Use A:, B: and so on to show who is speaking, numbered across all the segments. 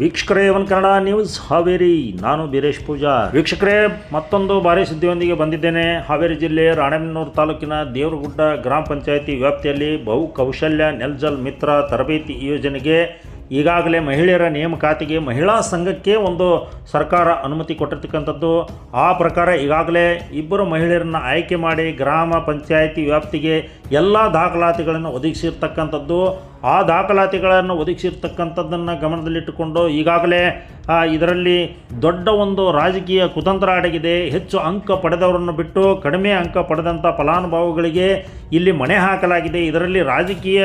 A: ವೀಕ್ಷಕರೇ one Kannada news, Haveri. ನಾನು ಬೀರೇಶ್ ಪೂಜಾ. ವೀಕ್ಷಕರೇ, ಮತ್ತೊಂದು ಭಾರಿ ಸುದ್ದಿಯೊಂದಿಗೆ ಬಂದಿದ್ದೇನೆ. ಹಾವೇರಿ ಜಿಲ್ಲೆ ರಾಣೆಬೆನ್ನೂರು ತಾಲೂಕಿನ ದೇವರಗುಡ್ಡ ಗ್ರಾಮ ಪಂಚಾಯಿತಿ ವ್ಯಾಪ್ತಿಯಲ್ಲಿ ಬಹು ಕೌಶಲ್ಯ ನೆಲ್ಜಲ್ ಮಿತ್ರ ತರಬೇತಿ ಯೋಜನೆಗೆ ಈಗಾಗಲೇ ಮಹಿಳೆಯರ ನೇಮಕಾತಿಗೆ ಮಹಿಳಾ ಸಂಘಕ್ಕೆ ಒಂದು ಸರ್ಕಾರ ಅನುಮತಿ ಕೊಟ್ಟಿರ್ತಕ್ಕಂಥದ್ದು. ಆ ಪ್ರಕಾರ ಈಗಾಗಲೇ ಇಬ್ಬರು ಮಹಿಳೆಯರನ್ನು ಆಯ್ಕೆ ಮಾಡಿ ಗ್ರಾಮ ಪಂಚಾಯಿತಿ ವ್ಯಾಪ್ತಿಗೆ ಎಲ್ಲ ದಾಖಲಾತಿಗಳನ್ನು ಒದಗಿಸಿರ್ತಕ್ಕಂಥದ್ದು. ಆ ದಾಖಲಾತಿಗಳನ್ನು ಒದಗಿಸಿರ್ತಕ್ಕಂಥದ್ದನ್ನು ಗಮನದಲ್ಲಿಟ್ಟುಕೊಂಡು ಈಗಾಗಲೇ ಇದರಲ್ಲಿ ದೊಡ್ಡ ಒಂದು ರಾಜಕೀಯ ಕುತಂತ್ರ ಅಡಗಿದೆ. ಹೆಚ್ಚು ಅಂಕ ಪಡೆದವರನ್ನು ಬಿಟ್ಟು ಕಡಿಮೆ ಅಂಕ ಪಡೆದಂಥ ಫಲಾನುಭವಿಗಳಿಗೆ ಇಲ್ಲಿ ಮಣೆ ಹಾಕಲಾಗಿದೆ. ಇದರಲ್ಲಿ ರಾಜಕೀಯ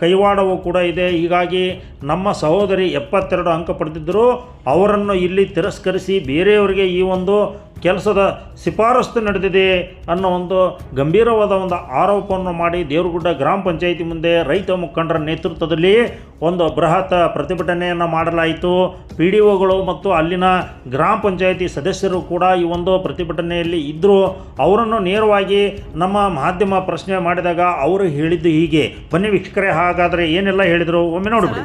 A: ಕೈವಾಡವೂ ಕೂಡ ಇದೆ. ಹೀಗಾಗಿ ನಮ್ಮ ಸಹೋದರಿ ಎಪ್ಪತ್ತೆರಡು ಅಂಕ ಪಡೆದಿದ್ದರು ಅವರನ್ನು ಇಲ್ಲಿ ತಿರಸ್ಕರಿಸಿ ಬೇರೆಯವರಿಗೆ ಈ ಒಂದು ಕೆಲಸದ ಶಿಫಾರಸ್ಸು ನಡೆದಿದೆ ಅನ್ನೋ ಒಂದು ಗಂಭೀರವಾದ ಒಂದು ಆರೋಪವನ್ನು ಮಾಡಿ ದೇವರಗುಡ್ಡ ಗ್ರಾಮ ಪಂಚಾಯಿತಿ ಮುಂದೆ ರೈತ ಮುಖಂಡರ ನೇತೃತ್ವದಲ್ಲಿ ಒಂದು ಬೃಹತ್ ಪ್ರತಿಭಟನೆಯನ್ನು ಮಾಡಲಾಯಿತು. ಪಿ ಡಿ ಒಗಳು ಮತ್ತು ಅಲ್ಲಿನ ಗ್ರಾಮ ಪಂಚಾಯಿತಿ ಸದಸ್ಯರು ಕೂಡ ಈ ಒಂದು ಪ್ರತಿಭಟನೆಯಲ್ಲಿ ಇದ್ದರು ಅವರನ್ನು ನೇರವಾಗಿ ನಮ್ಮ ಮಾಧ್ಯಮ ಪ್ರಶ್ನೆ ಮಾಡಿದಾಗ ಅವರು ಹೇಳಿದ್ದು ಹೀಗೆ. ಬನ್ನಿ ವೀಕ್ಷಕರೇ, ಹಾಗಾದರೆ ಏನೆಲ್ಲ ಹೇಳಿದರು? ಒಮ್ಮೆ ನೋಡಿಬಿಡಿ.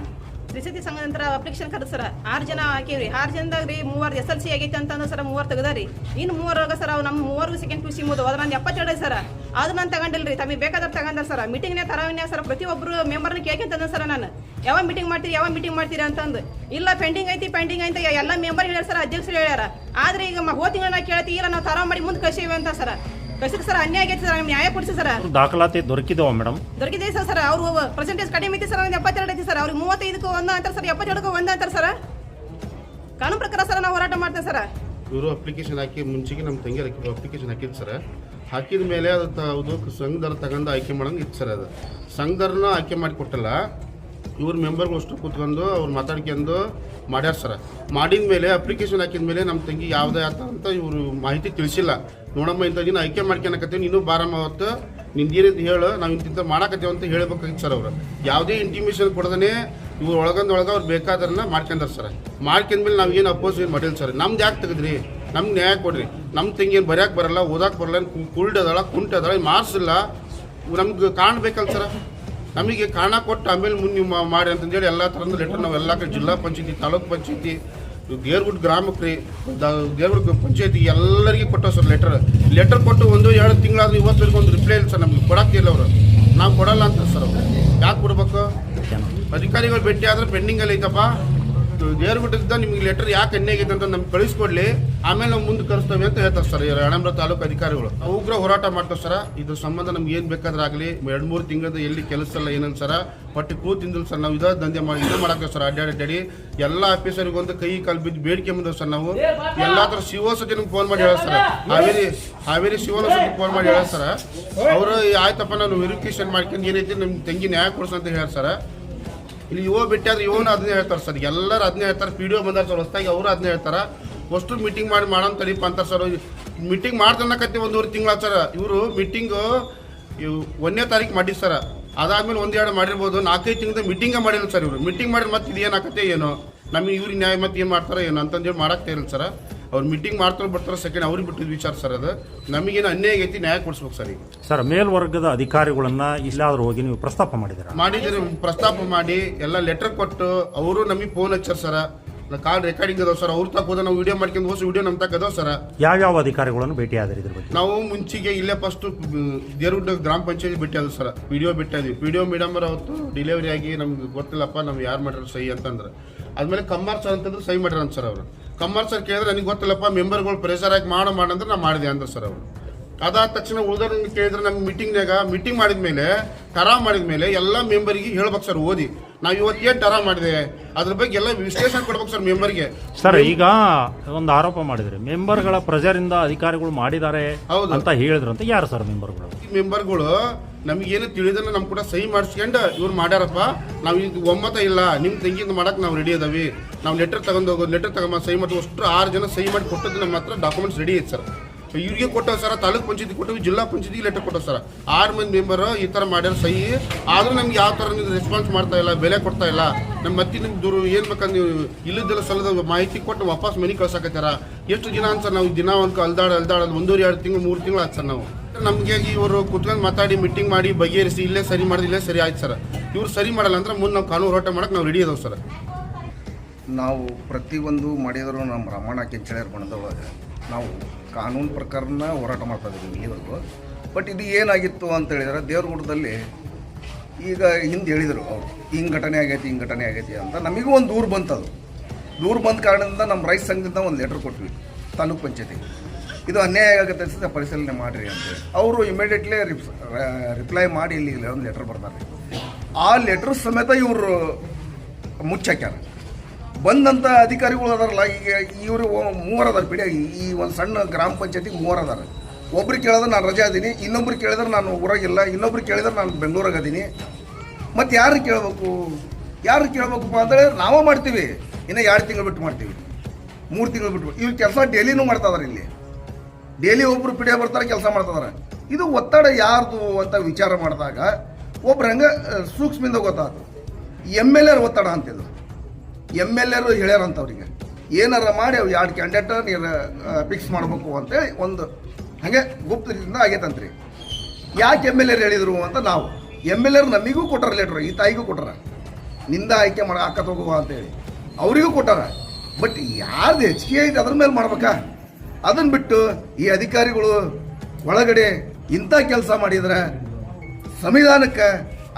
B: ತ್ರಿಸತಿ ಸಂಘ ನಂತರ ಅಪ್ಲಿಕೇಶನ್ ಕರೆದು ಸರ್, ಆರು ಜನ ಹಾಕಿವ್ರಿ. ಆರು ಜನದಾಗ ರೀ ಮೂವರು ಎಸ್ ಎಲ್ ಸಿ ಆಗೈತೆ ಅಂತಂದ್ರೆ ಸರ್ ಮೂವರು ತೆಗ್ದಾರಿ ಇನ್ನು ಮೂವರಾಗ ಸರ್ ಅವು ನಮ್ಮ ಮೂವರು ಸೆಕೆಂಡ್ ಪಿ ಸಿ ಮುದ್ದು ಅದ್ರ ನಾನು ಎಪ್ಪತ್ತೆರಡು ಸರ್, ಅದು ನಾನು ತಗೊಂಡಿಲ್ರಿ. ತಮಗೆ ಬೇಕಾದ್ರೆ ತಗೊಂಡ ಸರ್. ಮೀಟಿಂಗ್ನೇ ತರವಿನ್ಯ ಸರ್ ಪ್ರತಿಯೊಬ್ಬರು ಮೆಂಬರ್ನ ಕೇಳ್ಕೊಂತಂದ ಸರ್ ನಾನು. ಯಾವ ಮೀಟಿಂಗ್ ಮಾಡ್ತೀರಿ ಯಾವ ಮೀಟಿಂಗ್ ಮಾಡ್ತೀರಿ ಅಂತಂದು. ಇಲ್ಲ ಪೆಂಡಿಂಗ್ ಐತಿ ಪೆಂಡಿಂಗ್ ಐತಿ ಎಲ್ಲ ಮೆಂಬರ್ ಹೇಳ್ಯಾರ ಸರ್, ಅಧ್ಯಕ್ಷರು ಹೇಳ್ಯಾರ. ಆದ್ರೆ ಈಗ ಹೋದ ತಿಂಗಳ ನಾ ಕೇಳ್ತಿ, ಇಲ್ಲ, ನಾವು ತರ ಮಾಡಿ ಮುಂದೆ ಕಳಿಸೀವಿ ಅಂತ ಸರ್. ಕಳ್ಸಿಕ್ ಸರ್ ಅನ್ಯಾಯ ಆಗೈತೆ ಸರ್ ನ್ಯಾಯ ಕೊಡಿಸಿ ಸರ್.
A: ದಾಖಲಾತಿ ದೊರಕಿದವ ಮೇಡಮ್?
B: ದೊರಕಿದೆ ಸರ್ ಸರ್ ಅವರು ಪರ್ಸೆಂಟೇಜ್ ಕಡಿಮೆ ಐತಿ ಸರ್ ಎಪ್ಪತ್ತೆರಡು ಐತಿ ಸರ್ ಅವ್ರಿಗೆ ಮೂವತ್ತೈದಕ್ಕೂ ಒಂದು ಅಂತಾರೆ ಸರ್ ಎಪ್ಪತ್ತೆರಡಕ್ಕೂ ಒಂದು ಅಂತಾರೆ ಸರ್. ಕಾನೂನು ಪ್ರಕಾರ ಸರ್ ನಾವು ಹೋರಾಟ ಮಾಡ್ತೇವೆ ಸರ್.
C: ಇವರು ಅಪ್ಲಿಕೇಶನ್ ಹಾಕಿ ಮುಂಚೆಗೆ ನಮ್ಮ ತಂಗಿ ಅಪ್ಲಿಕೇಶನ್ ಹಾಕಿದ್ದು ಸರ್. ಹಾಕಿದ ಮೇಲೆ ಅದು ಸಂಘದರ ಅದು ಸಂಘದವ್ರು ತಗೊಂಡು ಆಯ್ಕೆ ಮಾಡೋಂಗೆ ಇತ್ತು ಸರ್ ಅದು. ಸಂಘದವ್ರನ್ನ ಆಯ್ಕೆ ಮಾಡಿ ಕೊಟ್ಟಲ್ಲ ಇವ್ರ ಮೆಂಬರ್ಗಳು ಅಷ್ಟು ಕೂತ್ಕೊಂಡು ಅವ್ರು ಮಾತಾಡ್ಕೊಂಡು ಮಾಡ್ಯಾರ ಸರ್. ಮಾಡಿದ ಮೇಲೆ ಅಪ್ಲಿಕೇಶನ್ ಹಾಕಿದ ಮೇಲೆ ನಮ್ಮ ತಂಗಿ ಯಾವುದೇ ಆತ ಅಂತ ಇವರು ಮಾಹಿತಿ ತಿಳಿಸಿಲ್ಲ. ನೋಡಮ್ಮ, ಇಂಥ ನೀನು ಆಯ್ಕೆ ಮಾಡ್ಕೊಳಕತ್ತೀವಿ ನೀನು ಬಾರಮ್ಮ ಅವತ್ತು. ನಿಂದಿರೋದು ಹೇಳು, ನಾವು ಇಂತಿಂತ ಮಾಡಾಕತ್ತೇವೆ ಅಂತ ಹೇಳ್ಬೇಕಾಗಿತ್ತು ಸರ್ ಅವರು. ಯಾವುದೇ ಇಂಟಿಮೇಷನ್ ಕೊಡದೇ ಇವ್ರು ಒಳಗಂದ ಒಳಗೆ ಅವ್ರು ಬೇಕಾದ್ರನ್ನ ಮಾಡ್ಕೊಂಡಾರ ಸರ್. ಮಾಡ್ಕೊಂಡ್ಮೇಲೆ ನಾವು ಏನು ಅಪೋಸ್ ಏನು ಮಾಡಿಲ್ಲ ಸರ್. ನಮ್ದು ಯಾಕೆ ತೆಗೆದ್ರಿ? ನಮ್ಗೆ ನ್ಯಾಯ ಕೊಡ್ರಿ. ನಮ್ಮ ತಂಗಿ ಏನು ಬರೆಯಕ್ಕೆ ಬರಲ್ಲ ಓದಕ್ಕೆ ಬರಲ್ಲ ಕುಲ್ಡದಳ ಕುಂಟದಳ ಮಾರ್ಸಿಲ್ಲ ನಮ್ಗೆ ಕಾಣ್ಬೇಕಲ್ಲ ಸರ್. ನಮಗೆ ಕಾರಣ ಕೊಟ್ಟು ಆಮೇಲೆ ಮುಂದೆ ಮಾಡಿ ಅಂತಂದೇಳಿ ಎಲ್ಲ ಥರದ ಲೆಟರ್ ನಾವು ಎಲ್ಲ ಕಡೆ ಜಿಲ್ಲಾ ಪಂಚಾಯತಿ, ತಾಲೂಕು ಪಂಚಾಯತಿ, ಗೇರ್ಗುಡ್ ಗ್ರಾಮಕ್ಕೆ ರೀ ಗೇರ್ಗುಡ್ ಪಂಚಾಯತಿ ಎಲ್ಲರಿಗೆ ಕೊಟ್ಟೋ ಸರ್ ಲೆಟರ್ ಲೆಟರ್ ಕೊಟ್ಟು ಒಂದು ಎರಡು ತಿಂಗಳಾದ್ರೂ ಇವತ್ತವರೆಗೂ ಒಂದು ರಿಪ್ಲೈ ಇಲ್ಲ ಸರ್ ನಮ್ಗೆ ಇಲ್ಲ ಅವರು. ನಾವು ಕೊಡಲ್ಲ ಅಂತ ಸರ್ ಅವರು. ಯಾಕೆ ಕೊಡ್ಬೇಕು? ಅಧಿಕಾರಿಗಳು ಭೇಟಿ ಆದರೆ ಪೆಂಡಿಂಗಲ್ಲಿ ಐತಪ್ಪ. ದೇವ್ರಗುಡ್ಡದ ನಿಮ್ಗೆ ಲೆಟರ್ ಯಾಕೆ ಅನ್ಯಾಗಿದೆ ಅಂತ ನಮ್ಗೆ ಕಳಿಸ್ಕೊಡ್ಲಿ. ಆಮೇಲೆ ನಾವು ಮುಂದೆ ಕರೆಸ್ತೇವೆ ಅಂತ ಹೇಳ್ತಾರೆ ಸರ್ ರಾಣೇಂದ್ರ ತಾಲೂಕು ಅಧಿಕಾರಿಗಳು. ಉಗ್ರ ಹೋರಾಟ ಮಾಡ್ತಾವೆ ಸರ್ ಇದ್ರ ಸಂಬಂಧ ನಮ್ಗೆ ಏನು ಬೇಕಾದ್ರೆ ಆಗಲಿ ಎರಡು ಮೂರು ತಿಂಗಳದ ಎಲ್ಲಿ ಕೆಲಸ ಇಲ್ಲ ಏನಂತ ಸರ ಪಟ್ಟಿ ಕೂತಿಂದಿಲ್ಲ ಸರ್ ನಾವು ಇದೇ ದಂಧೆ ಮಾಡಿ ಇದು ಮಾಡಕ್ಕೆ ಸರ್ ಅಡ್ಡಾಡಿ ಎಲ್ಲಾ ಎಲ್ಲ ಆಫೀಸರಿಗೊಂದು ಕೈ ಕಾಲು ಬಿದ್ದು ಬೇಡಿಕೆ ಬಂದವು ಸರ್ ನಾವು. ಎಲ್ಲ ಥರ ಸತಿ ನಮ್ಗೆ ಫೋನ್ ಮಾಡಿ ಹೇಳ ಸರ್. ಹಾವೇರಿ ಹಾವೇರಿ ಶಿವನ ಸತಿ ಫೋನ್ ಮಾಡಿ ಹೇಳ ಸರ್. ಅವರು ಆಯ್ತಪ್ಪ ನಾನು ವೆರಿಫಿಕೇಶನ್ ಮಾಡ್ಕೊಂಡು ಏನೈತಿ ನಿಮ್ಮ ತಂಗಿ ನ್ಯಾಯ ಕೊಡ್ಸ ಅಂತ ಹೇಳಿ ಸರ್. ಇಲ್ಲಿ ಯುವ ಬಿಟ್ಟಾದ್ರೆ ಇವನು ಅದನ್ನೇ ಹೇಳ್ತಾರೆ ಸರ್. ಎಲ್ಲರೂ ಅದನ್ನೇ ಹೇಳ್ತಾರೆ. ಪಿ ಡಿ ಒ ಬಂದಾರ ಸರ್, ಹೊಸ್ದಾಗಿ ಅವರು ಅದನ್ನೇ ಹೇಳ್ತಾರೆ. ಅಷ್ಟು ಮೀಟಿಂಗ್ ಮಾಡಿ ಮಾಡೋಣ ತಡೀಪ ಅಂತಾರೆ ಸರ್. ಮೀಟಿಂಗ್ ಮಾಡ್ತಾನಕತ್ತಿ ಒಂದೂವರೆ ತಿಂಗಳ ಸರ್. ಇವರು ಮೀಟಿಂಗು ಇವು ಒಂದನೇ ತಾರೀಕು ಮಾಡಿ ಸರ್. ಅದಾದ್ಮೇಲೆ ಒಂದೆರಡು ಮಾಡಿರ್ಬೋದು. ನಾಲ್ಕೈದು ತಿಂಗಳ ಮೀಟಿಂಗೇ ಮಾಡಿಲ್ಲ ಸರ್ ಇವರು. ಮೀಟಿಂಗ್ ಮಾಡಿದ್ರೆ ಮತ್ತೆ ಇದು ಏನಾಕತ್ತೆ ಏನೋ? ನಮಗೆ ಇವ್ರಿಗೆ ನ್ಯಾಯ ಮತ್ತೆ ಏನು ಮಾಡ್ತಾರೆ ಏನೋ ಅಂತಂದೇಳಿ ಮಾಡಕ್ಕೆ ಇಲ್ಲ ಸರ್. ಅವ್ರು ಮೀಟಿಂಗ್ ಮಾಡ್ತಾರೆ ಬರ್ತಾರೆ ಸೆಕೆಂಡ್ ಅವ್ರಿಗೆ ಬಿಟ್ಟಿದ್ದು ವಿಚಾರ ಸರ್ ಅದು. ನಮಗೇನು ಅನ್ಯಾಯ ಆಗೈತಿ ನ್ಯಾಯ ಕೊಡಿಸ್ಬೇಕು ಸರ್ ಈಗ.
A: ಸರ್ ಮೇಲ್ವರ್ಗದ ಅಧಿಕಾರಿಗಳನ್ನ ಇಲ್ಲಾದ್ರೂ ಹೋಗಿ ನೀವು ಪ್ರಸ್ತಾಪ ಮಾಡಿದ್ದೀರಾ?
C: ಮಾಡಿದ್ರೆ ಪ್ರಸ್ತಾಪ ಮಾಡಿ ಎಲ್ಲ ಲೆಟರ್ ಕೊಟ್ಟು ಅವರು ನಮಗೆ ಫೋನ್ ಹಚ್ಚಾರ ಸರ್. ಕಾಲ್ ರೆಕಾರ್ಡಿಂಗ್ ಅದಾವ ಸರ್ ಅವ್ರ ತಗೋದ ನಾವು ವಿಡಿಯೋ ಮಾಡ್ಕೊಂಡು ಹೋಗಿ ವಿಡಿಯೋ ನಮ್ಮ ತಕ್ಕ ಅದಾವ ಸರ್.
A: ಯಾವ್ಯಾವ ಅಧಿಕಾರಿಗಳನ್ನು ಭೇಟಿ ಆದ್ರೆ ಇದ್ರ ಬಗ್ಗೆ?
C: ನಾವು ಮುಂಚೆಗೆ ಇಲ್ಲೇ ಫಸ್ಟ್ ದೇರುಡ್ಡ ಗ್ರಾಮ ಪಂಚಾಯತ್ ಭೇಟಿ ಅದು ಸರ್. ವಿಡಿಯೋ ಬಿಟ್ಟಿದ್ವಿ ವಿಡಿಯೋ ಮೇಡಮ್ ಅವತ್ತು ಡಿಲಿವರಿ ಆಗಿ ನಮ್ಗೆ ಗೊತ್ತಿಲ್ಲಪ್ಪ ನಾವು ಯಾರು ಮಾಡ್ಯಾರ ಸಹಿ ಅಂತಂದ್ರೆ. ಆದ್ಮೇಲೆ ಕಮ್ಮಾರ್ ಸರ್ ಅಂತಂದ್ರೆ ಸಹಿ ಮಾಡ್ಯಾರ ಅಂತ ಸರ್ ಅವರು. ಕಮ್ಮಾರ್ ಸರ್ ಕೇಳಿದ್ರೆ ನನಗೆ ಗೊತ್ತಿಲ್ಲಪ್ಪ ಮೆಂಬರ್ಗಳು ಪ್ರೆಷರ್ ಆಗಿ ಮಾಡೋ ಮಾಡಂದ್ರೆ ನಾನು ಮಾಡಿದೆ ಅಂದ್ರೆ ಸರ್ ಅವರು. ಅದಾದ ತಕ್ಷಣ ಉಳಿದವ್ರ ಕೇಳಿದ್ರೆ ನಮ್ಮ ಮೀಟಿಂಗ್ನಾಗ ಮೀಟಿಂಗ್ ಮಾಡಿದ ಮಾಡಿದ್ಮೇಲೆ ಟರಾ ಮಾಡಿದ್ಮೇಲೆ ಎಲ್ಲ ಮೆಂಬರಿಗೆ ಹೇಳ್ಬೇಕು ಸರ್ ಓದಿ. ನಾವು ಇವತ್ತು ಏನು ಟರಾ ಮಾಡಿದೆ? ಅದ್ರ ಬಗ್ಗೆ ಎಲ್ಲ ವಿಶ್ಲೇಷಣೆ ಕೊಡ್ಬೇಕು ಸರ್ ಮೆಂಬರ್ಗೆ.
A: ಸರ್ ಈಗ ಒಂದು ಆರೋಪ ಮಾಡಿದ್ರಿ. ಮೆಂಬರ್ಗಳ ಪ್ರೆಜರಿಂದ ಅಧಿಕಾರಿಗಳು ಮಾಡಿದ್ದಾರೆ
C: ಹೌದು.
A: ಅಂತ ಹೇಳಿದ್ರು ಅಂತ ಯಾರು ಸರ್ ಮೆಂಬರ್ಗಳು?
C: ಮೆಂಬರ್ಗಳು ನಮಗೇನು ತಿಳಿದನ್ನು ನಮ್ಮ ಕೂಡ ಸಹಿ ಮಾಡಿಸ್ಕೊಂಡು ಇವ್ರು ಮಾಡ್ಯಾರಪ್ಪ. ನಾವು ಈಗ ಒಮ್ಮತ ಇಲ್ಲ ನಿಮ್ಮ ತಂಗಿಯಿಂದ ಮಾಡೋಕೆ ನಾವು ರೆಡಿ ಅದಾವಿ. ನಾವು ಲೆಟರ್ ತಗೊಂಡು ಹೋಗೋದು ಲೆಟರ್ ತಗೊಂಬ ಸಹಿ ಮಾಡಿ ಅಷ್ಟು ಆರು ಜನ ಸಹಿ ಮಾಡಿ ಕೊಟ್ಟದ್ದು ನಮ್ಮ ಹತ್ರ ಡಾಕ್ಯುಮೆಂಟ್ಸ್ ರೆಡಿ ಐತೆ ಸರ್ ಇವ್ರಿಗೆ ಕೊಟ್ಟವು ಸರ ತಾಲೂಕು ಪಂಚಾಯತಿ ಕೊಟ್ಟವು ಜಿಲ್ಲಾ ಪಂಚಾಯತಿಗೆ ಲೆಟರ್ ಕೊಟ್ಟವು ಸರ್ ಆರು ಮಂದಿ ಮೆಂಬರ್ ಈ ಥರ ಮಾಡ್ಯಾರ ಸಹಿ. ಆದರೂ ನಮ್ಗೆ ಯಾವ ಥರ ನೀವು ರೆಸ್ಪಾನ್ಸ್ ಮಾಡ್ತಾ ಇಲ್ಲ, ಬೆಲೆ ಕೊಡ್ತಾ ಇಲ್ಲ. ನಮ್ಮ ಮತ್ತೆ ನಿಮ್ಮ ದೂರ, ಏನು ಬೇಕಂದ್ರೆ ನೀವು ಇಲ್ಲದೆಲ್ಲ ಸಲದ ಮಾಹಿತಿ ಕೊಟ್ಟು ವಾಪಸ್ ಮನೆಗೆ ಕಳ್ಸಕತ್ತಾರ ಎಷ್ಟು ದಿನ ಅಂತ ಸರ್ ನಾವು ದಿನ ಒಂದು ಅಲ್ದಾಡ ಅಲ್ದಾಡ ಒಂದೂವರೆ, ಎರಡು ತಿಂಗಳು, ಮೂರು ತಿಂಗಳು ಆಯ್ತು ಸರ್ ನಾವು. ನಮಗೆ ಇವರು ಕುತ್ಕೊಂಡು ಮಾತಾಡಿ ಮೀಟಿಂಗ್ ಮಾಡಿ ಬಗೆಹರಿಸಿ, ಇಲ್ಲೇ ಸರಿ ಮಾಡಿದ ಇಲ್ಲೇ ಸರಿ ಆಯ್ತು ಸರ್. ಇವ್ರು ಸರಿ ಮಾಡಲ್ಲ ಅಂದ್ರೆ ಮುಂದೆ ನಾವು ಕಾನೂನು ಹೋರಾಟ ಮಾಡಕ್ಕೆ ನಾವು ರೆಡಿ ಅದಾವೆ ಸರ್.
D: ನಾವು ಪ್ರತಿಯೊಂದು ಮಾಡಿದರೂ ನಮ್ಮ ರಮಣ ಕೆಂಚಳಿಯರ್ ಬಣ್ಣದೊಳಗೆ ನಾವು ಕಾನೂನು ಪ್ರಕಾರನ ಹೋರಾಟ ಮಾಡ್ತಾ ಇದ್ದೀವಿ ಇಲ್ಲಿವರೆಗೂ. ಬಟ್ ಇದು ಏನಾಗಿತ್ತು ಅಂತ ಹೇಳಿದ್ರೆ ದೇವ್ರಗುಡದಲ್ಲಿ ಈಗ ಹಿಂದೆ ಹೇಳಿದರು ಅವರು ಹಿಂಗೆ ಘಟನೆ ಆಗೈತಿ ಹಿಂಗೆ ಘಟನೆ ಆಗೈತಿ ಅಂತ. ನಮಗೂ ಒಂದು ದೂರು ಬಂತದು. ದೂರು ಬಂದ ಕಾರಣದಿಂದ ನಮ್ಮ ರೈತ ಸಂಘದಿಂದ ಒಂದು ಲೆಟ್ರ್ ಕೊಟ್ವಿ, ತಾಲೂಕು ಪಂಚಾಯತಿಗೆ. ಇದು ಅನ್ಯಾಯ ಆಗುತ್ತೆ ಅನ್ಸುತ್ತೆ, ಪರಿಶೀಲನೆ ಮಾಡಿರಿ ಅಂತ ಅವರು ಇಮಿಡಿಯೇಟ್ಲಿ ರಿಪ್ಲೈ ಮಾಡಿ ಇಲ್ಲಿ ಒಂದು ಲೆಟ್ರ್ ಬರ್ತಾರೆ ಆ ಲೆಟ್ರ್ ಸಮೇತ ಇವರು ಮುಚ್ಚಾಕ್ಯಾರ. ಬಂದಂಥ ಅಧಿಕಾರಿಗಳು ಅದಾರಲ್ಲ, ಈಗ ಇವರು ಮೂವರು ಅದಾರ ಬಿಡಿ, ಈ ಒಂದು ಸಣ್ಣ ಗ್ರಾಮ ಪಂಚಾಯತಿಗೆ ಮೂವರು ಅದಾರ ಒಬ್ರು ಕೇಳಿದ್ರೆ ನಾನು ರಜೆ ಅದೀನಿ, ಇನ್ನೊಬ್ರು ಕೇಳಿದ್ರೆ ನಾನು ಊರಾಗಿಲ್ಲ, ಇನ್ನೊಬ್ರು ಕೇಳಿದ್ರೆ ನಾನು ಬೆಂಗಳೂರಾಗ ಅದೀನಿ. ಮತ್ತು ಯಾರು ಕೇಳಬೇಕು? ಯಾರು ಕೇಳಬೇಕಪ್ಪ ಅಂದರೆ ನಾವೇ ಮಾಡ್ತೀವಿ. ಇನ್ನು ಎರಡು ತಿಂಗಳು ಬಿಟ್ಟು ಮಾಡ್ತೀವಿ. ಮೂರು ತಿಂಗಳು ಬಿಟ್ಟು, ಇವ್ರು ಕೆಲಸ ಡೈಲಿನೂ ಮಾಡ್ತಾ ಇಲ್ಲಿ. ಡೈಲಿ ಒಬ್ಬರು ಪಿಡಿಯ ಬರ್ತಾರೆ, ಕೆಲಸ ಮಾಡ್ತಿದ್ದಾರೆ ಇದು ಒತ್ತಡ ಯಾರ್ದು ಅಂತ ವಿಚಾರ ಮಾಡಿದಾಗ ಒಬ್ರು ಹಂಗೆ ಸೂಕ್ಷ್ಮದಿಂದ ಗೊತ್ತಾಯ್ತು ಎಂ ಎಲ್ ಎರ್ ಒತ್ತಡ ಅಂತಿದ್ರು. ಎಂ ಎಲ್ ಎರು ಹೇಳ್ಯಾರಂತ ಅವ್ರಿಗೆ ಏನಾರ ಮಾಡಿ ಅವು ಎರಡು ಕ್ಯಾಂಡಿಡೇಟ್ ನೀರು ಫಿಕ್ಸ್ ಮಾಡಬೇಕು ಅಂತೇಳಿ ಒಂದು ಹಾಗೆ ಗುಪ್ತದಿಂದ ಆಗೈತಂತ್ರಿ. ಯಾಕೆ ಎಂ ಎಲ್ ಎರ್ ಹೇಳಿದ್ರು ಅಂತ ನಾವು. ಎಂ ಎಲ್ ಎರ್ ನಮಗೂ ಕೊಟ್ಟಾರ ಲೆಟ್ರ್ ಈ ತಾಯಿಗೂ ಕೊಟ್ಟಾರ. ನಿಂದ ಆಯ್ಕೆ ಮಾಡ ಅಕ್ಕ ತಗೋ ಅಂತೇಳಿ ಅವರಿಗೂ ಕೊಟ್ಟಾರ. ಬಟ್ ಯಾರ್ದು ಹೆಚ್ಚಿಗೆ ಐತೆ ಅದ್ರ ಮೇಲೆ ಮಾಡ್ಬೇಕಾ? ಅದನ್ನ ಬಿಟ್ಟು ಈ ಅಧಿಕಾರಿಗಳು ಒಳಗಡೆ ಇಂಥ ಕೆಲಸ ಮಾಡಿದ್ರೆ ಸಂವಿಧಾನಕ್ಕೆ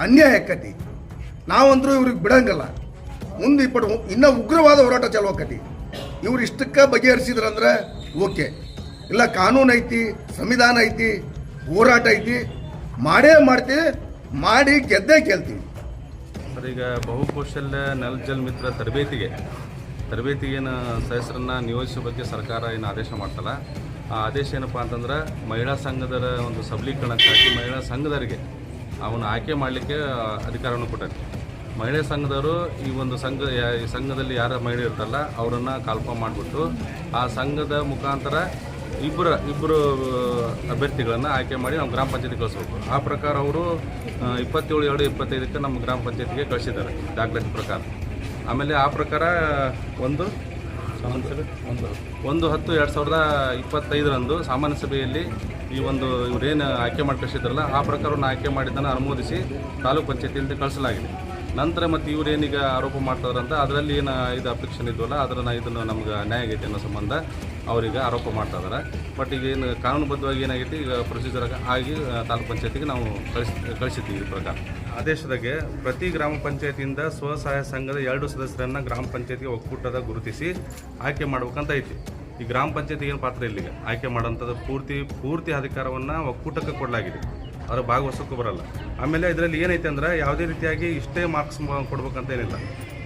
D: ಅನ್ಯಾಯ ಆಕತಿ. ನಾವಂದ್ರೂ ಇವ್ರಿಗೆ ಬಿಡಂಗಲ್ಲ. ಮುಂದೆ ಇಪ್ಪಟ್ಟು ಇನ್ನೂ ಉಗ್ರವಾದ ಹೋರಾಟ ಚಾಲು ಆಕತಿ. ಇವ್ರು ಇಷ್ಟಕ್ಕೆ ಬಗೆಹರಿಸಿದ್ರಂದ್ರೆ ಓಕೆ. ಇಲ್ಲ, ಕಾನೂನು ಐತಿ, ಸಂವಿಧಾನ ಐತಿ, ಹೋರಾಟ ಐತಿ. ಮಾಡೇ ಮಾಡ್ತೀವಿ, ಮಾಡಿ ಗೆದ್ದೇ ಕೇಳ್ತೀವಿ.
E: ಸರ್, ಈಗ ಬಹುಕೌಶಲ್ಯ ನಲ್ಜಲ್ ಜಲ್ ಮಿತ್ರ ತರಬೇತಿಗೆ ತರಬೇತಿಗೆ ಏನು ಸದಸ್ಯರನ್ನು ನಿಯೋಜಿಸೋ ಬಗ್ಗೆ ಸರ್ಕಾರ ಏನು ಆದೇಶ ಮಾಡ್ತಲ್ಲ, ಆ ಆದೇಶ ಏನಪ್ಪ ಅಂತಂದ್ರೆ ಮಹಿಳಾ ಸಂಘದರ ಒಂದು ಸಬಲೀಕರಣಕ್ಕಾಗಿ ಮಹಿಳಾ ಸಂಘದವರಿಗೆ ಅವನು ಆಯ್ಕೆ ಮಾಡಲಿಕ್ಕೆ ಅಧಿಕಾರವನ್ನು ಕೊಟ್ಟೈತಿ ಮಹಿಳಾ ಸಂಘದವರು ಈ ಒಂದು ಸಂಘ, ಈ ಸಂಘದಲ್ಲಿ ಯಾರ ಮಹಿಳೆ ಇರ್ತಲ್ಲ ಅವರನ್ನು ಕಾಲ್ಪ ಮಾಡಿಬಿಟ್ಟು ಆ ಸಂಘದ ಮುಖಾಂತರ ಇಬ್ಬರ, ಇಬ್ಬರು ಅಭ್ಯರ್ಥಿಗಳನ್ನು ಆಯ್ಕೆ ಮಾಡಿ ನಾವು ಗ್ರಾಮ ಪಂಚಾಯತಿ ಕಳಿಸ್ಬೇಕು. ಆ ಪ್ರಕಾರ ಅವರು ಇಪ್ಪತ್ತೇಳು ಎರಡು ಇಪ್ಪತ್ತೈದಕ್ಕೆ ನಮ್ಮ ಗ್ರಾಮ ಪಂಚಾಯತಿಗೆ ಕಳಿಸಿದ್ದಾರೆ, ದಾಖಲಾತಿ ಪ್ರಕಾರ. ಆಮೇಲೆ ಆ ಪ್ರಕಾರ ಒಂದು ಒಂದು. ಒಂದು ಹತ್ತು ಎರಡು ಸಾವಿರದ ಇಪ್ಪತ್ತೈದರಂದು ಸಾಮಾನ್ಯ ಸಭೆಯಲ್ಲಿ ಈ ಒಂದು ಇವರೇನು ಆಯ್ಕೆ ಮಾಡಿ ಕಳಿಸಿದ್ರಲ್ಲ ಆ ಪ್ರಕಾರವನ್ನು ಆಯ್ಕೆ ಮಾಡಿದ್ದನ್ನು ಅನುಮೋದಿಸಿ ತಾಲೂಕು ಪಂಚಾಯತಿಯಿಂದ ಕಳಿಸಲಾಗಿದೆ. ನಂತರ ಮತ್ತು ಇವರೇನೀಗ ಆರೋಪ ಮಾಡ್ತಾರಂತ ಅದರಲ್ಲಿ ಏನು ಇದು ಅಪ್ಲಿಕೇಶನ್ ಇದ್ವಲ್ಲ ಅದನ್ನು ಇದನ್ನು ನಮ್ಗೆ ನ್ಯಾಯ ಆಗೈತೆ ಅನ್ನೋ ಸಂಬಂಧ ಅವರಿಗೆ ಆರೋಪ ಮಾಡ್ತಾ ಇದ್ದಾರೆ ಬಟ್ ಈಗ ಏನು ಕಾನೂನುಬದ್ಧವಾಗಿ ಏನಾಗೈತಿ, ಈಗ ಪ್ರೊಸೀಜರ್ ಆಗಿ ತಾಲೂಕ್ ಪಂಚಾಯತಿಗೆ ನಾವು ಕಳಿಸ್ ಕಳಿಸಿದ್ದೀವಿ ಈ ಪ್ರಕಾರ. ಆದೇಶದಾಗೆ ಪ್ರತಿ ಗ್ರಾಮ ಪಂಚಾಯತಿಯಿಂದ ಸ್ವಸಹಾಯ ಸಂಘದ ಎರಡು ಸದಸ್ಯರನ್ನ ಗ್ರಾಮ ಪಂಚಾಯತಿಗೆ ಒಕ್ಕೂಟದ ಗುರುತಿಸಿ ಆಯ್ಕೆ ಮಾಡ್ಬೇಕಂತ ಐತಿ. ಈ ಗ್ರಾಮ ಪಂಚಾಯತಿಗೆ ಏನು ಪಾತ್ರ ಇಲ್ಲಿಗೆ? ಆಯ್ಕೆ ಮಾಡೋಂಥದ್ದು ಪೂರ್ತಿ ಪೂರ್ತಿ ಅಧಿಕಾರವನ್ನು ಒಕ್ಕೂಟಕ್ಕೆ ಕೊಡಲಾಗಿದೆ. ಅವ್ರ ಭಾಗವಹಿಸೋಕ್ಕೂ ಬರಲ್ಲ. ಆಮೇಲೆ ಇದರಲ್ಲಿ ಏನೈತೆ ಅಂದ್ರೆ ಯಾವುದೇ ರೀತಿಯಾಗಿ ಇಷ್ಟೇ ಮಾರ್ಕ್ಸ್ ಕೊಡ್ಬೇಕಂತ ಏನಿಲ್ಲ.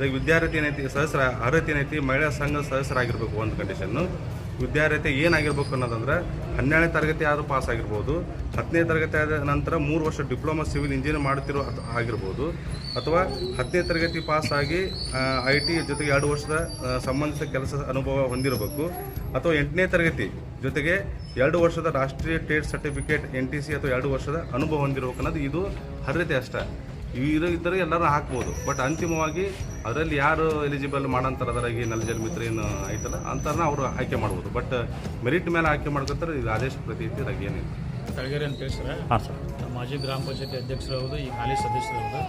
E: ಈಗ ವಿದ್ಯಾರ್ಥಿ ಏನೈತಿ ಸದಸ್ಯರ ಅರ್ಹತೆ ಏನೈತಿ, ಮಹಿಳಾ ಸಂಘದ ಸದಸ್ಯರಾಗಿರ್ಬೇಕು ಒಂದು ಕಂಡೀಷನ್ನು ವಿದ್ಯಾರ್ಥಿ ಏನಾಗಿರ್ಬೇಕು ಅನ್ನೋದಂದ್ರೆ ಹನ್ನೆರಡನೇ ತರಗತಿ ಆದರೂ ಪಾಸ್ ಆಗಿರ್ಬೋದು, ಹತ್ತನೇ ತರಗತಿ ಆದ ನಂತರ ಮೂರು ವರ್ಷ ಡಿಪ್ಲೊಮಾ ಸಿವಿಲ್ ಇಂಜಿನಿಯರ್ ಮಾಡ್ತಿರೋ ಆಗಿರ್ಬೋದು, ಅಥವಾ ಹತ್ತನೇ ತರಗತಿ ಪಾಸ್ ಆಗಿ ಐ ಟಿ ಜೊತೆಗೆ ಎರಡು ವರ್ಷದ ಸಂಬಂಧಿತ ಕೆಲಸ ಅನುಭವ ಹೊಂದಿರಬೇಕು, ಅಥವಾ ಎಂಟನೇ ತರಗತಿ ಜೊತೆಗೆ ಎರಡು ವರ್ಷದ ರಾಷ್ಟ್ರೀಯ trade certificate N T C ಅಥವಾ ಎರಡು ವರ್ಷದ ಅನುಭವ ಹೊಂದಿರಬೇಕು ಅನ್ನೋದು ಇದು ಅರ್ಹತೆ ಅಷ್ಟೇ. ಇವರು ಇದ್ದರೆ ಎಲ್ಲರೂ ಹಾಕ್ಬೋದು. ಬಟ್ ಅಂತಿಮವಾಗಿ ಅದರಲ್ಲಿ ಯಾರು ಎಲಿಜಿಬಲ್ ಮಾಡೋಂಥರ ಅದರಾಗಿ ನಲ್ಜಲ್ ಮಿತ್ರ ಏನು ಐತಲ್ಲ ಅಂತಾರನ್ನ ಅವರು ಆಯ್ಕೆ ಮಾಡ್ಬೋದು. ಬಟ್ ಮೆರಿಟ್ ಮೇಲೆ ಆಯ್ಕೆ ಮಾಡ್ಕೊತಾರೆ ಇದು ಆದೇಶ ಪ್ರತಿ ಐತಿ ಏನಿಲ್ಲ.
F: ತಳಗೆರೆ ಅಂತ ಹೇಳಿ ಸರ್
A: ಹಾಂ ಸರ್.
F: ನಮ್ಮ ಮಾಜಿ ಗ್ರಾಮ ಪಂಚಾಯತಿ ಅಧ್ಯಕ್ಷರು ಈ ಈಗ ಹಾಲಿ ಸದಸ್ಯರು ಹೌದು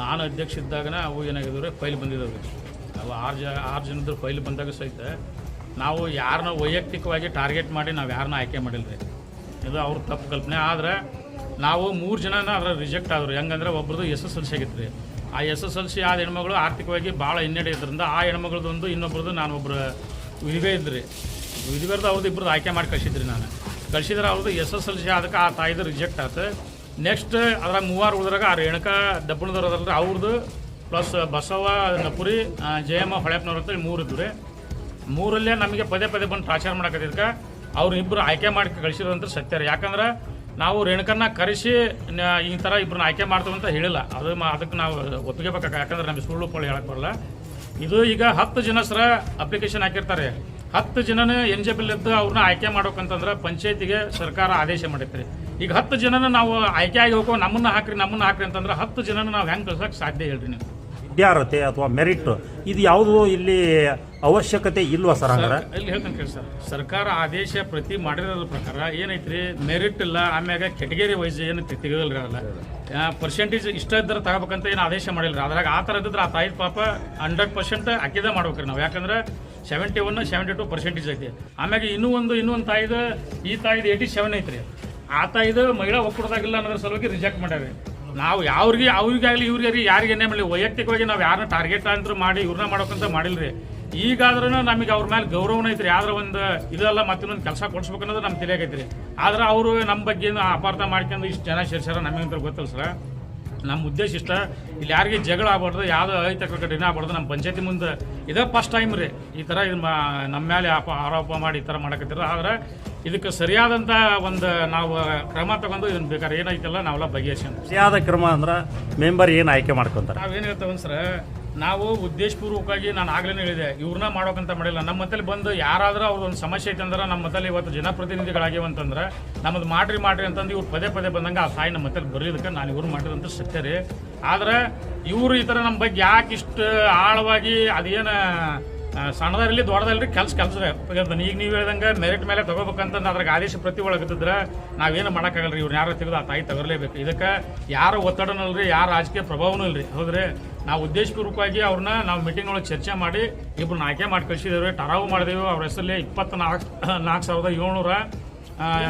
F: ನಾನು ಅಧ್ಯಕ್ಷ ಇದ್ದಾಗನೇ ಅವು ಏನಾಗಿದ್ರೆ ಫೈಲ್ ಬಂದಿದ್ದಾವೆ ಅವು ಆರು ಜ ಆರು ಜನದ ಫೈಲ್ ಬಂದಾಗ ಸಹಿತ ನಾವು ಯಾರನ್ನ ವೈಯಕ್ತಿಕವಾಗಿ ಟಾರ್ಗೆಟ್ ಮಾಡಿ ನಾವು ಯಾರನ್ನ ಆಯ್ಕೆ ಮಾಡಿಲ್ಲ ರೀ ಇದು ಅವ್ರ ತಪ್ಪು ಕಲ್ಪನೆ. ಆದ್ರೆ ನಾವು ಮೂರು ಜನನ ಅದರ ರಿಜೆಕ್ಟ್ ಆದರು. ಹೆಂಗಂದ್ರೆ ಒಬ್ಬರದು ಎಸ್ ಎಸ್ ಎಲ್ ಸಿ ಆಗಿತ್ತು. ಆ ಎಸ್ ಎಸ್ ಎಲ್ ಸಿ ಆದ ಹೆಣ್ಮಗಳು ಆರ್ಥಿಕವಾಗಿ ಭಾಳ ಹಿನ್ನಡೆ ಇದ್ರಿಂದ ಆ ಹೆಣ್ಮಗಳದೊಂದು ಇನ್ನೊಬ್ರದ್ದು ನಾನು ಒಬ್ಬರು ವಿಧಿವೆ ಇದ್ರಿ. ವಿಧವೆರ್ದು ಅವ್ರದ್ದು ಇಬ್ಬರದ್ದು ಆಯ್ಕೆ ಮಾಡಿ ಕಳಿಸಿದ್ರಿ ನಾನು. ಕಳಿಸಿದ್ರೆ ಅವ್ರದ್ದು ಎಸ್ ಎಸ್ ಎಲ್ ಸಿ ಅದಕ್ಕೆ ಆ ತಾಯಿದು ರಿಜೆಕ್ಟ್ ಆಯ್ತು ನೆಕ್ಸ್ಟ್ ಅದ್ರಾಗ ಮೂವಾರು ಉಳಿದ್ರಾಗ ಆ ರೇಣುಕಾ ದಬ್ಬಣದವ್ರು ಅದ್ರಲ್ಲ ಅವ್ರದ್ದು ಪ್ಲಸ್ ಬಸವ, ನಪುರಿ ಜಯಮ್ಮ ಹೊಳೆಪ್ಪನವ್ರು ಅಂತೇಳಿ ಮೂರು ಇದ್ರಿ ಮೂರಲ್ಲೇ ನಮಗೆ ಪದೇ ಪದೇ ಬಂದು ಟಾರ್ಚರ್ ಅವ್ರು ಇಬ್ಬರು ಆಯ್ಕೆ ಮಾಡಿ ಕಳಿಸಿರೋದಂತ ಸತ್ಯ ರೀ. ಯಾಕಂದ್ರೆ ನಾವು ರೇಣುಕನ್ನ ಕರೆಸಿ ಈ ಥರ ಇಬ್ಬರನ್ನ ಆಯ್ಕೆ ಮಾಡ್ತೇವೆ ಅಂತ ಹೇಳಿಲ್ಲ. ಅದು ಅದಕ್ಕೆ ನಾವು ಒಪ್ಪಿಗೆ ಬೇಕಾಗ ಯಾಕಂದ್ರೆ ನಮಗೆ ಸುಳ್ಳು ಪೊಳಿ ಹೇಳಕ್ಕೆ ಬರಲ್ಲ. ಇದು ಈಗ ಹತ್ತು ಜನ ಸರ ಅಪ್ಲಿಕೇಶನ್ ಹಾಕಿರ್ತಾರೆ. ಹತ್ತು ಜನನ ಜೆ ಇದ್ದು ಅವ್ರನ್ನ ಆಯ್ಕೆ ಮಾಡ್ಬೇಕಂತಂದ್ರೆ ಪಂಚಾಯತಿಗೆ ಸರ್ಕಾರ ಆದೇಶ ಮಾಡೈತ್ರಿ ಈಗ ಹತ್ತು ಜನನ ನಾವು ಆಯ್ಕೆ ಆಗಿ ಹೋಗೋ ನಮ್ಮನ್ನ ಹಾಕ್ರಿ ನಮ್ಮನ್ನ ಹಾಕ್ರಿ ಅಂತಂದ್ರೆ ಹತ್ತು ಜನನ ನಾವು ಹೆಂಗೆ ಕಳ್ಸೋಕೆ ಸಾಧ್ಯ ಹೇಳ್ರಿ ನೀವು?
G: ವಿದ್ಯಾರ್ಹತೆ ಅಥವಾ ಮೆರಿಟ್ ಇದು ಯಾವುದು ಇಲ್ಲಿ ಅವಶ್ಯಕತೆ ಇಲ್ವಾ ಸರ್ ಹಂಗಾರೆ?
F: ಇಲ್ಲಿ ಹೇಳ್ತಾನೆ ಕೇಳಿ ಸರ್. ಸರ್ಕಾರ ಆದೇಶ ಪ್ರತಿ ಮಾಡಿರೋದ್ರ ಪ್ರಕಾರ ಏನೈತ್ರಿ ಮೆರಿಟ್ ಇಲ್ಲ ಆಮ್ಯಾಗ ಕೆಟಗರಿ ವೈಸ್ ಏನು ತೆಗೆದಿಲ್ರಿ ಅದಲ್ಲ. ಪರ್ಸೆಂಟೇಜ್ ಇಷ್ಟ ಇದ್ದರೆ ತಗೋಬೇಕಂತ ಏನು ಆದೇಶ ಮಾಡಿಲ್ಲ ಅದ್ರಾಗ ಆ ಥರ ಇದ್ದಿದ್ರೆ ಆ ತಾಯಿ ಪಾಪ ಹಂಡ್ರೆಡ್ ಪರ್ಸೆಂಟ್ ಅಕ್ಕಿದ ಮಾಡ್ಬೇಕ್ರಿ ನಾವು. ಯಾಕಂದ್ರೆ seventy one seventy two percentage ಐತಿ. ಆಮ್ಯಾಗ ಇನ್ನೂ ಒಂದು ಇನ್ನೂ ಒಂದು ತಾಯಿದ ಈ ತಾಯಿದು ಏಯ್ಟಿ ಸೆವೆನ್ ಐತ್ರಿ. ಆ ತಾಯಿದು ಮಹಿಳಾ ಒಕ್ಕೂಟದಾಗಿಲ್ಲ ಅನ್ನೋದ್ರ ಸಲುವಾಗಿ ರಿಜೆಕ್ಟ್ ಮಾಡ್ಯಾರಿ ನಾವು ಯಾವ್ರಿಗೆ, ಅವ್ರಿಗಾಗಲಿ ಇವ್ರಿಗಾಗಲಿ ಯಾರಿಗೆ ಏನೇ ಮಾಡಲಿ, ವೈಯಕ್ತಿಕವಾಗಿ ನಾವು ಯಾರನ್ನ ಟಾರ್ಗೆಟ್ ಅಂತ ಮಾಡಿ ಇವ್ರನ್ನ ಮಾಡೋಕಂತ ಮಾಡಿಲ್ರಿ. ಈಗಾದ್ರೂ ನಮಗೆ ಅವ್ರ ಮೇಲೆ ಗೌರವನ ಐತ್ರಿ. ಆದ್ರೆ ಒಂದು ಇದೆಲ್ಲ ಮತ್ತಿನ್ನೊಂದು ಕೆಲಸ ಕೊಡಿಸ್ಬೇಕು ಅನ್ನೋದು ನಮ್ಮ ತಿಳಿಯಾಗೈತ್ರಿ ಆದ್ರೆ ಅವರು ನಮ್ಮ ಬಗ್ಗೆ ಅಪಾರ್ಥ ಮಾಡ್ಕೊಂಡು ಇಷ್ಟು ಜನ ಸೇರ್ಸ್ಯಾರ ನಮಗಂತ ಗೊತ್ತಲ್ಲ ಸರ್ ನಮ್ಮ ಉದ್ದೇಶ ಇಷ್ಟ. ಇಲ್ಲಿ ಯಾರಿಗೆ ಜಗಳ ಆಗ್ಬಾರ್ದು ಯಾವುದೋ ಅಹಿತಕ ಘಟನೆ ಆಗ್ಬಾರ್ದು ನಮ್ಮ ಪಂಚಾಯತಿ ಮುಂದೆ ಇದೇ ಫಸ್ಟ್ ಟೈಮ್ ರೀ. ಈ ಥರ ಇದು ಮಾ ನಮ್ಮ ಮೇಲೆ ಆಪ ಆರೋಪ ಮಾಡಿ ಈ ಥರ ಮಾಡಕತ್ತಿರ ಆದ್ರೆ ಇದಕ್ಕೆ ಸರಿಯಾದಂಥ ಒಂದು ನಾವು ಕ್ರಮ ತಗೊಂಡು ಇದನ್ನು ಬೇಕಾದ್ರೆ ಏನೈತಲ್ಲ ನಾವೆಲ್ಲ ಬಗೆಹರಿಸ್ಕೊಂಡು
G: ಸರಿಯಾದ ಕ್ರಮ ಅಂದ್ರೆ ಮೆಂಬರ್ ಏನು ಆಯ್ಕೆ ಮಾಡ್ಕೊಂತಾರೆ?
F: ನಾವೇನು ಹೇಳ್ತೇವೆ ಸರ್ ನಾವು ಉದ್ದೇಶಪೂರ್ವಕವಾಗಿ ನಾನು ಆಗ್ಲೇ ಹೇಳಿದೆ ಇವ್ರನ್ನ ಮಾಡೋಕಂತ ಮಾಡಿಲ್ಲ. ನಮ್ಮ ಮತ್ತಲ್ಲಿ ಬಂದು ಯಾರಾದ್ರೂ ಅವ್ರ ಒಂದು ಸಮಸ್ಯೆ ಐತಂದ್ರೆ ನಮ್ಮ ಮತ್ತಲ್ಲಿ ಇವತ್ತು ಜನಪ್ರತಿನಿಧಿಗಳಾಗ್ಯಾವ ಅಂತಂದ್ರೆ ನಮ್ಮದು ಮಾಡ್ರಿ ಮಾಡ್ರಿ ಅಂತಂದು ಇವ್ರು ಪದೇ ಪದೇ ಬಂದಂಗೆ ಆ ತಾಯಿ ನಮ್ಮ ಮತ್ತಲ್ಲಿ ಬರೀದಕ್ಕೆ ನಾನು ಇವ್ರು ಮಾಡಿದಂತ ಸತ್ಯ ರೀ. ಆದ್ರೆ ಇವರು ಈ ಥರ ನಮ್ಮ ಬಗ್ಗೆ ಯಾಕೆ ಇಷ್ಟು ಆಳವಾಗಿ ಅದೇನು ಸಣ್ಣದರಲ್ಲಿ ದೊಡ್ಡದಲ್ರಿ ಕೆಲಸ ಕೆಲಸ ಈಗ ನೀವು ಹೇಳ್ದಂಗೆ ಮೆರಿಟ್ ಮೇಲೆ ತಗೋಬೇಕಂತ ಅದ್ರಾಗ ಆದೇಶ ಪ್ರತಿ ಒಳಗಿದ್ರೆ ನಾವೇನು ಮಾಡೋಕ್ಕಾಗಲ್ಲ ರೀ ಇವ್ರು ಯಾರು ತೆಗೆದು ಆ ತಾಯಿ ತಗರಲೇಬೇಕು. ಇದಕ್ಕೆ ಯಾರು ಒತ್ತಡನೂ ಇಲ್ರಿ, ಯಾರು ರಾಜಕೀಯ ಪ್ರಭಾವನೂ ಇಲ್ರಿ. ಹೌದ್ರಿ? ನಾವು ಉದ್ದೇಶಪೂರ್ವಕವಾಗಿ ಅವ್ರನ್ನ ನಾವು ಮೀಟಿಂಗ್ ಒಳಗೆ ಚರ್ಚೆ ಮಾಡಿ ಇಬ್ಬರನ್ನ ಆಯ್ಕೆ ಮಾಡಿ ಕಳಿಸಿದ್ದೇವೆ, ಟರಾವು ಮಾಡಿದೆವು ಅವ್ರ ಹೆಸರಲ್ಲಿ ಇಪ್ಪತ್ತ ನಾಲ್ಕು ನಾಲ್ಕು ಸಾವಿರದ ಏಳ್ನೂರ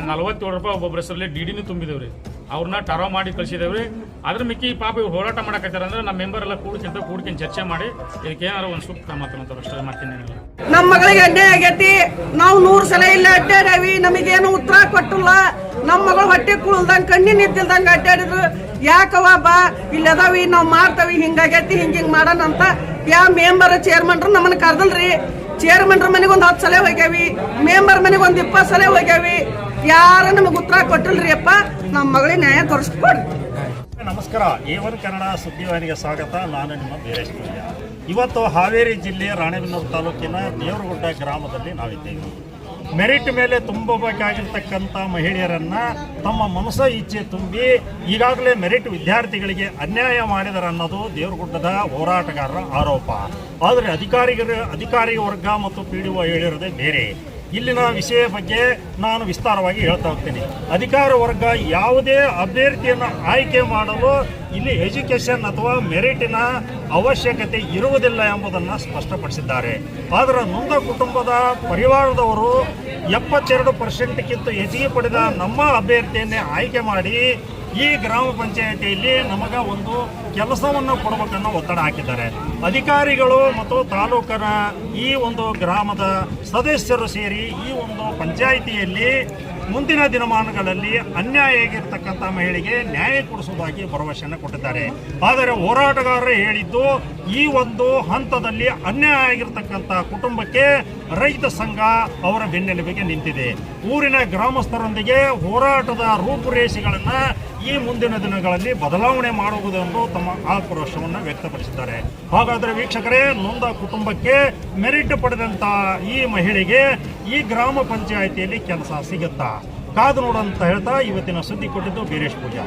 F: ನಲವತ್ತೇಳು ರೂಪಾಯಿ ಒಬ್ಬೊಬ್ಬರ ಹೆಸರಲ್ಲಿ ಡಿ ಡಿನೂ ತುಂಬಿದೇವ್ರಿ ಅವ್ರನ್ನ ಟರಾವ್ ಮಾಡಿ ಕಳಿಸಿದೇವ್ರಿ ಅದ್ರ ಮಿಕ್ಕಿ ಪಾಪ ಇವ್ರು ಹೋರಾಟ ಮಾಡಕತ್ತಾರ ಅಂದ್ರೆ ನಮ್ಮ ಮೆಂಬರ್ ಎಲ್ಲ ಕೂಡ್ಕಿಂತ ಕೂಡ್ಕಿಂತ ಚರ್ಚೆ ಮಾಡಿ ಇದಕ್ಕೆ ಒಂದು ಸೂಕ್ತ ಕ್ರಮ ತಗೊಂತಾರೆ ಅಷ್ಟೇ ಮಾಡ್ತೀನಿ
H: ನಮ್ಮ ಮಗಳಿಗೆ ಅಡ್ಡೆ ಆಗೈತಿ. ನಾವು ನೂರು ಸಲ ಇಲ್ಲ ಅಡ್ಡಾಡೇವಿ. ನಮಗೇನು ಉತ್ತರ ಕೊಟ್ಟಿಲ್ಲ. ನಮ್ಮ ಮಗಳು ಹೊಟ್ಟೆ ಕುಳ್ದಂಗ, ಕಣ್ಣಿನ ಇದ್ದಿಲ್ದಂಗ ಅಡ್ಡಾಡಿದ್ರು. ಯಾಕವ ಬಾ? ಇಲ್ಲಿ ಅದಾವಿ ನಾವು ಮಾಡ್ತಾವಿ ಹಿಂಗಾಗೈತಿ ಹಿಂಗ ಹಿಂಗ್ ಮಾಡೋಣ ಅಂತ. ಯಾವ ಮೆಂಬರ್ ಚೇರ್ಮನ್ರು ನಮ್ಮನ್ನ ಕರ್ದಲ್ರಿ. ಚೇರ್ಮನ್ರ ಮನೆಗೆ ಒಂದು ಹತ್ತು ಸಲ ಹೋಗ್ಯಾವಿ. ಮೆಂಬರ್ ಮನೆಗೆ ಒಂದು ಇಪ್ಪತ್ತು ಸಲ ಹೋಗ್ಯಾವಿ. ಯಾರು ನಮಗೆ ಉತ್ತರ ಕೊಟ್ಟಿಲ್ರಿ ಅಪ್ಪ? ನಮ್ಮ ಮಗಳಿಗೆ ನ್ಯಾಯ ತೋರಿಸ್ಕೊಡ್ರಿ
G: ನಮಸ್ಕಾರ, ಏವನ್ ಕನ್ನಡ ಸುದ್ದಿವಾಹಿನಿಗೆ ಸ್ವಾಗತ. ನಾನು ನಿಮ್ಮ ವೀರೇಶ್ ಇವತ್ತು ಹಾವೇರಿ ಜಿಲ್ಲೆ ರಾಣೆಬೆನ್ನೂರು ತಾಲೂಕಿನ ದೇವರಗುಡ್ಡ ಗ್ರಾಮದಲ್ಲಿ ನಾವಿದ್ದೇವೆ. ಮೆರಿಟ್ ಮೇಲೆ ತುಂಬಬೇಕಾಗಿರ್ತಕ್ಕಂಥ ಮಹಿಳೆಯರನ್ನ ತಮ್ಮ ಮನಸ್ಸ ಇಚ್ಛೆ ತುಂಬಿ ಈಗಾಗಲೇ ಮೆರಿಟ್ ವಿದ್ಯಾರ್ಥಿಗಳಿಗೆ ಅನ್ಯಾಯ ಮಾಡಿದರನ್ನೋದು ದೇವರಗುಡ್ಡದ ಹೋರಾಟಗಾರರ ಆರೋಪ. ಆದರೆ ಅಧಿಕಾರಿಗರ ಅಧಿಕಾರಿ ವರ್ಗ ಮತ್ತು ಪಿ ಡಿ ಒ ಹೇಳಿರೋದೇ ಬೇರೆ. ಇಲ್ಲಿನ ವಿಷಯ ಬಗ್ಗೆ ನಾನು ವಿಸ್ತಾರವಾಗಿ ಹೇಳ್ತಾ ಹೋಗ್ತೀನಿ. ಅಧಿಕಾರ ವರ್ಗ ಯಾವುದೇ ಅಭ್ಯರ್ಥಿಯನ್ನು ಆಯ್ಕೆ ಮಾಡಲು ಇಲ್ಲಿ ಎಜುಕೇಷನ್ ಅಥವಾ ಮೆರಿಟಿನ ಅವಶ್ಯಕತೆ ಇರುವುದಿಲ್ಲ ಎಂಬುದನ್ನು ಸ್ಪಷ್ಟಪಡಿಸಿದ್ದಾರೆ. ಆದರೆ ನೊಂದ ಕುಟುಂಬದ ಪರಿವಾರದವರು ಎಪ್ಪತ್ತೆರಡು ಪರ್ಸೆಂಟ್ಗಿಂತ ಹೆಚ್ಚಿಗೆ ಪಡೆದ ನಮ್ಮ ಅಭ್ಯರ್ಥಿಯನ್ನೇ ಆಯ್ಕೆ ಮಾಡಿ ಈ ಗ್ರಾಮ ಪಂಚಾಯಿತಿಯಲ್ಲಿ ನಮಗೆ ಒಂದು ಕೆಲಸವನ್ನು ಕೊಡಬೇಕನ್ನೋ ಒತ್ತಡ ಹಾಕಿದ್ದಾರೆ. ಅಧಿಕಾರಿಗಳು ಮತ್ತು ತಾಲೂಕನ ಈ ಒಂದು ಗ್ರಾಮದ ಸದಸ್ಯರು ಸೇರಿ ಈ ಒಂದು ಪಂಚಾಯಿತಿಯಲ್ಲಿ ಮುಂದಿನ ದಿನಮಾನಗಳಲ್ಲಿ ಅನ್ಯಾಯ ಆಗಿರ್ತಕ್ಕಂಥ ಮಹಿಳೆಗೆ ನ್ಯಾಯ ಕೊಡಿಸುವುದಾಗಿ ಭರವಸೆಯನ್ನು ಕೊಟ್ಟಿದ್ದಾರೆ. ಆದರೆ ಹೋರಾಟಗಾರರು ಹೇಳಿದ್ದು, ಈ ಒಂದು ಹಂತದಲ್ಲಿ ಅನ್ಯಾಯ ಆಗಿರ್ತಕ್ಕಂಥ ಕುಟುಂಬಕ್ಕೆ ರೈತ ಸಂಘ ಅವರ ಬೆನ್ನೆಲುಬಿಗೆ ನಿಂತಿದೆ. ಊರಿನ ಗ್ರಾಮಸ್ಥರೊಂದಿಗೆ ಹೋರಾಟದ ರೂಪುರೇಷೆಗಳನ್ನು ಈ ಮುಂದಿನ ದಿನಗಳಲ್ಲಿ ಬದಲಾವಣೆ ಮಾಡುವುದೆಂದು ತಮ್ಮ ಆಕ್ರೋಶವನ್ನು ವ್ಯಕ್ತಪಡಿಸಿದ್ದಾರೆ. ಹಾಗಾದರೆ ವೀಕ್ಷಕರೇ, ನೊಂದ ಕುಟುಂಬಕ್ಕೆ ಮೆರಿಟ್ ಪಡೆದಂತ ಈ ಮಹಿಳೆಗೆ ಈ ಗ್ರಾಮ ಪಂಚಾಯಿತಿಯಲ್ಲಿ ಕೆಲಸ ಸಿಗುತ್ತಾ? ಕಾದು ನೋಡಂತ ಹೇಳ್ತಾ ಇವತ್ತಿನ ಸುದ್ದಿ ಕೊಟ್ಟಿದ್ದು ವೀರೇಶ್ ಪೂಜಾ.